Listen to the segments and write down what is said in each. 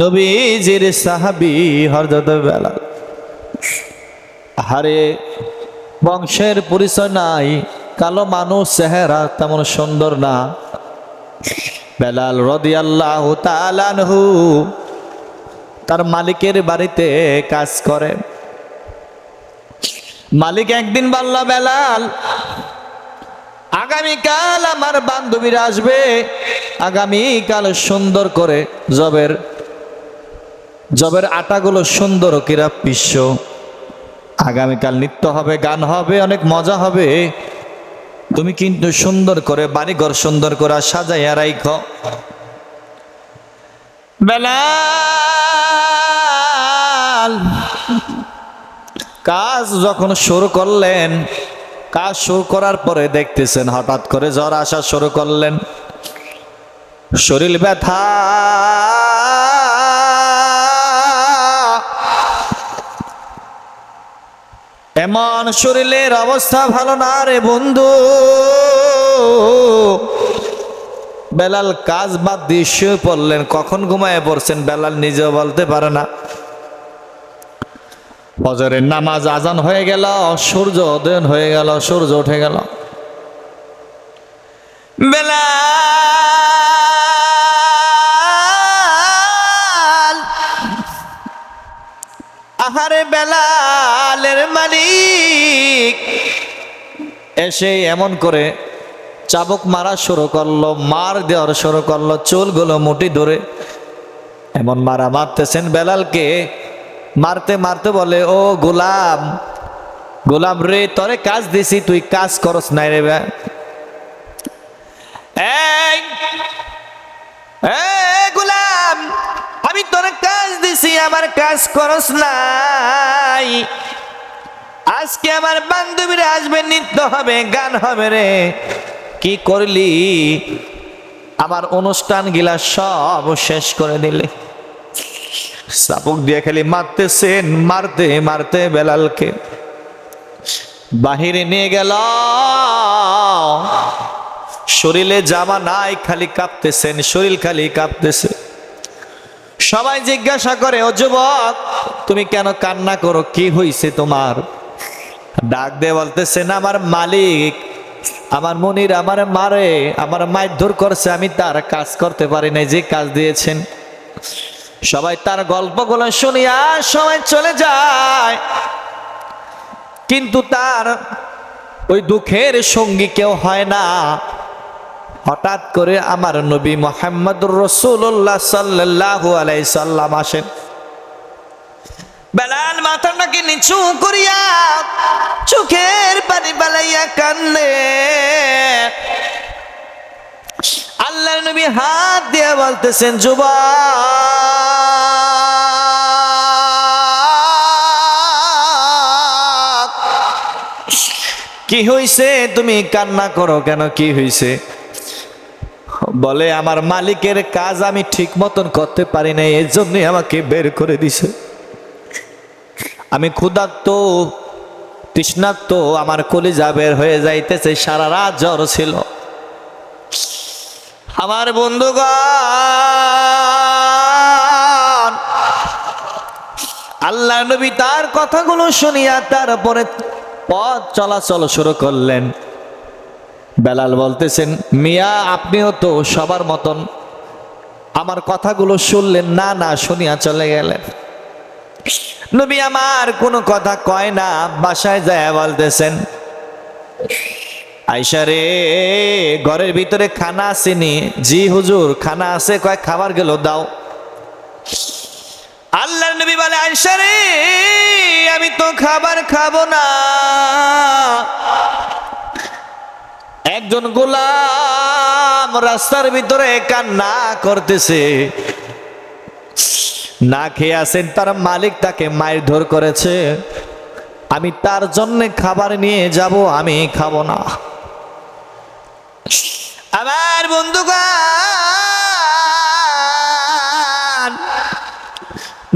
নবীজির সাহাবি হরদত বেলাল। হারে বংশের পরিচয় নাই, কালো মানুষ চেহারা তেমন সুন্দর না। বেলাল রদি আল্লাহ তালানহু তার মালিকের বাড়িতে কাজ করে। মালিক একদিন বলল, বেলাল আগামীকাল আমার বান্ধবীরা আসবে। আগামীকাল সুন্দর করে জবের জবের আটাগুলো সুন্দর কিরা পিস্য আগামীকাল নৃত্য হবে, গান হবে, অনেক মজা হবে। তুমি কিন্তু সুন্দর করে, বাড়িঘর সুন্দর করে সাজাইয়া রাইখ। বেলাল, কাজ যখন শুরু করলেন কাজ শুরু করার পরে দেখতেছেন হঠাৎ করে জ্বর আসা শুরু করলেন। শরীর ব্যথা। এমন শরীরের অবস্থা ভালো না রে বন্ধু। বেলাল কাজ বাদ দিয়ে শুয়ে পড়লেন। কখন ঘুমায় পড়ছেন বেলাল নিজেও বলতে পারে না। ফজরের নামাজ আজান হয়ে গেল, সূর্য উদয়ন হয়ে গেল, সূর্য উঠে গেল। বেলাল, আহারে বেলালের মালিক, এসে এমন করে চাবক মারা শুরু করল, মার দেওয়ার শুরু করল, চুলগুলো মুটি ধরে। এমন মারা মারতেছেন বেলালকে। মারতে মারতে বলে, ও গোলাম গোলাম রে, তরে কাজ দিছি, তুই কাজ করস নাই রে গোলাম, আমি তোর কাজ দিছি, আমার কাজ করস নাই। আজকে আমার বান্ধবীরা আসবে, নৃত্য হবে, গান হবে রে। কি করলি? আমার অনুষ্ঠান গিলা সব শেষ করে দিলে। চাপক দিয়ে খালি মারতেছেন, মারতে মারতে বেলালকে। বাহিরে নিয়ে গেল। শরীরে জামা নাই, খালি কাঁপতেছেন, শরীর খালি কাঁপতেছে। সবাই জিজ্ঞাসা করে, ও যুবক, তুমি কেন কান্না করো? কি হইছে তোমার? ডাক দিয়ে বলতেছেন, আমার মালিক, আমার মনির আমার মারে, আমার মারধর করছে, আমি তার কাজ করতে পারি নাই, যে কাজ দিয়েছেন। সবাই তার গল্পগুলো শুনিয়া সবাই চলে যায়। কিন্তু তার ওই দুঃখের সঙ্গী কেউ হয় না। হঠাৎ করে আমার নবী মোহাম্মদুর রসুল্লাহ সাল্লাহ আলাই সাল্লাম আসেন। বেলাল মাথা মাথাটাকে নিচু করিয়া চোখের পানি বালাইয়া কান্দে। নবী হাত দিয়ে বলতেছেন, যুবক, কি হইছে? তুমি কান্না করো কেন? কি হইছে? বলে, আমার মালিকের কাজ আমি ঠিক মতন করতে পারি না এর জন্য আমাকে বের করে দিছে। আমি ক্ষুধার্ত, তৃষ্ণার্ত, আমার কলিজা বের হয়ে যাইতেছে, সারা রাত জ্বর ছিল। আমার বন্ধুগণ, আল্লাহ নবী তার কথাগুলো শুনিয়া তারপরে পথ চলাচল শুরু করলেন। বেলাল বলতেছেন, মিয়া, আপনিও তো সবার মতন আমার কথাগুলো শুনলেন, না না, শুনিয়া চলে গেলেন। নবী আমার কোনো কথা কয় না, বাসায় যায় বলতেছেন আইসা রে, ঘরের ভিতরে খানা আসেনি। জি হুজুর, খানা আছে কয়েক খাবার গেল, দাও। আল্লাহ নবী বলে, আইসা রে, আমি তো খাবার খাব না। একজন গোলাম রাস্তার ভিতরে কান্না করতেছে। না খেয়ে আসেন তার মালিক তাকে মায়ের ধর করেছে। আমি তার জন্য খাবার নিয়ে যাব, আমি খাব না। আমার বন্ধুগান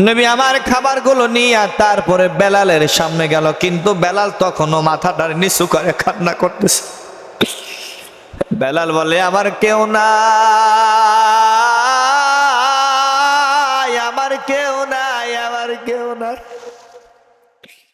নবী আমার খাবারগুলো নিয়ে তারপরে বেলালের সামনে গেল, কিন্তু বেলাল তখনও মাথাটার নিচু করে কান্না করতেছে। বেলাল বলে, আমার কেউ নাই।